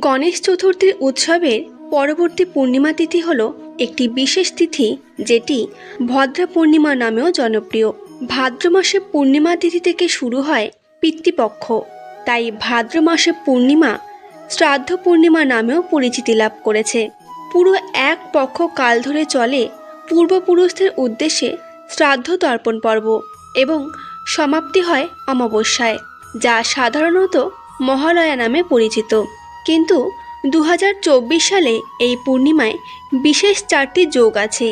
গণেশ চতুর্থীর উৎসবের পরবর্তী পূর্ণিমা তিথি হল একটি বিশেষ তিথি যেটি ভদ্রা পূর্ণিমা নামেও জনপ্রিয়। ভাদ্র মাসে পূর্ণিমা তিথি থেকে শুরু হয় পিতৃপক্ষ। তাই ভাদ্র মাসে পূর্ণিমা শ্রাদ্ধ পূর্ণিমা নামেও পরিচিতি লাভ করেছে। পুরো এক পক্ষ কাল ধরে চলে পূর্বপুরুষদের উদ্দেশ্যে শ্রাদ্ধ তর্পণ পর্ব এবং সমাপ্তি হয় অমাবস্যায়, যা সাধারণত মহালয়া নামে পরিচিত। কিন্তু দু হাজার চব্বিশ সালে এই পূর্ণিমায় বিশেষ চারটি যোগ আছে।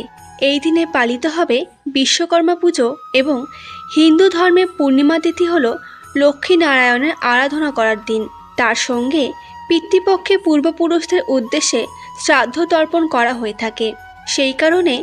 এই দিনে পালিত হবে বিশ্বকর্মা পুজো এবং হিন্দু ধর্মে পূর্ণিমা তিথি হল লক্ষ্মীনারায়ণের আরাধনা করার দিন। তার সঙ্গে পিতৃপক্ষে পূর্বপুরুষদের উদ্দেশ্যে শ্রাদ্ধ তর্পণ করা হয়ে থাকে। সেই কারণে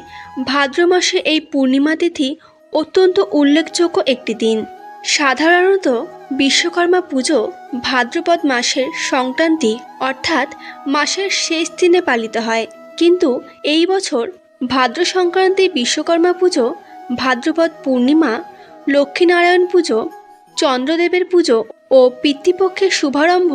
ভাদ্র মাসে এই পূর্ণিমা তিথি অত্যন্ত উল্লেখযোগ্য একটি দিন। সাধারণত বিশ্বকর্মা পুজো ভাদ্রপদ মাসের সংক্রান্তি অর্থাৎ মাসের শেষ দিনে পালিত হয়। কিন্তু এই বছর ভাদ্র সংক্রান্তি বিশ্বকর্মা পুজো, ভাদ্রপদ পূর্ণিমা, লক্ষ্মীনারায়ণ পুজো, চন্দ্রদেবের পুজো ও পিতৃপক্ষের শুভারম্ভ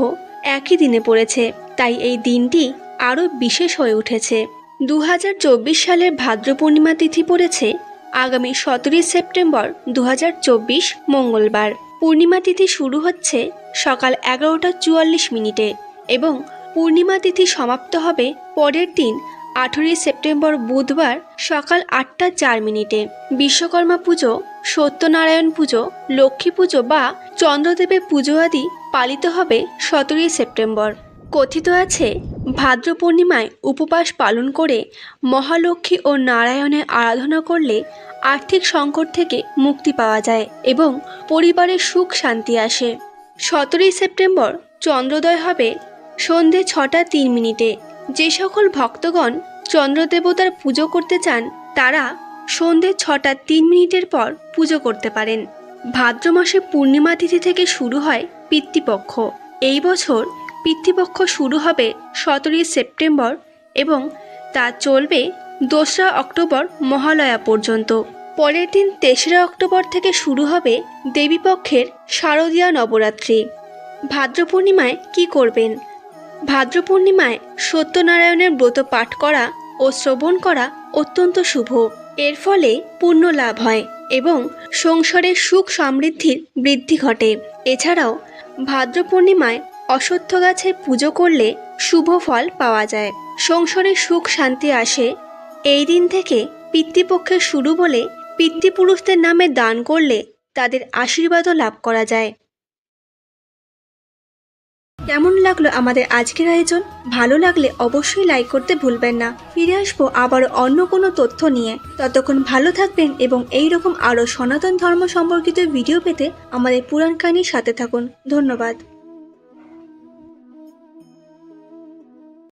একই দিনে পড়েছে। তাই এই দিনটি আরও বিশেষ হয়ে উঠেছে। দু হাজার চব্বিশ সালের ভাদ্র পূর্ণিমা তিথি পড়েছে আগামী সতেরোই সেপ্টেম্বর দু হাজার চব্বিশ মঙ্গলবার। পূর্ণিমা তিথি শুরু হচ্ছে সকাল এগারোটা চুয়াল্লিশ মিনিটে এবং পূর্ণিমা তিথি সমাপ্ত হবে পরের দিন, আঠেরোই সেপ্টেম্বর বুধবার সকাল আটটা চার মিনিটে। বিশ্বকর্মা পুজো, সত্যনারায়ণ পুজো, লক্ষ্মী পুজো বা চন্দ্রদেবের পুজো আদি পালিত হবে সতেরোই সেপ্টেম্বর। কথিত আছে, ভাদ্র পূর্ণিমায় উপবাস পালন করে মহালক্ষ্মী ও নারায়ণের আরাধনা করলে আর্থিক সংকট থেকে মুক্তি পাওয়া যায় এবং পরিবারে সুখ শান্তি আসে। সতেরোই সেপ্টেম্বর চন্দ্রোদয় হবে সন্ধে ছটা তিন মিনিটে। যে সকল ভক্তগণ চন্দ্রদেবতার পুজো করতে চান, তারা সন্ধে ছটা তিন মিনিটের পর পুজো করতে পারেন। ভাদ্র মাসে পূর্ণিমা তিথি থেকে শুরু হয় পিতৃপক্ষ। এই বছর পিতৃপক্ষ শুরু হবে সতেরোই সেপ্টেম্বর এবং তা চলবে দোসরা অক্টোবর মহালয়া পর্যন্ত। পরের দিন তেসরা অক্টোবর থেকে শুরু হবে দেবীপক্ষের শারদীয়া নবরাত্রি। ভাদ্র পূর্ণিমায় কী করবেন? ভাদ্র পূর্ণিমায় সত্যনারায়ণের ব্রত পাঠ করা ও শ্রবণ করা অত্যন্ত শুভ। এর ফলে পুণ্য লাভ হয় এবং সংসারের সুখ সমৃদ্ধির বৃদ্ধি ঘটে। এছাড়াও ভাদ্র পূর্ণিমায় অশ্বত্থ গাছের পুজো করলে শুভ ফল পাওয়া যায়। সংসারে সুখ শান্তি আসে। এই দিন থেকে পিতৃপক্ষের শুরু বলে পিতৃপুরুষদের নামে দান করলে তাদের আশীর্বাদও লাভ করা যায়। কেমন লাগল আমাদের আজকের আয়োজন? ভালো লাগলে অবশ্যই লাইক করতে ভুলবেন না। ফিরে আসব আবার অন্য কোনো তথ্য নিয়ে। ততক্ষণ ভালো থাকবেন এবং এই রকম আরও সনাতন ধর্ম সম্পর্কিত ভিডিও পেতে আমাদের পুরাণ কাহিনীর সাথে থাকুন। ধন্যবাদ।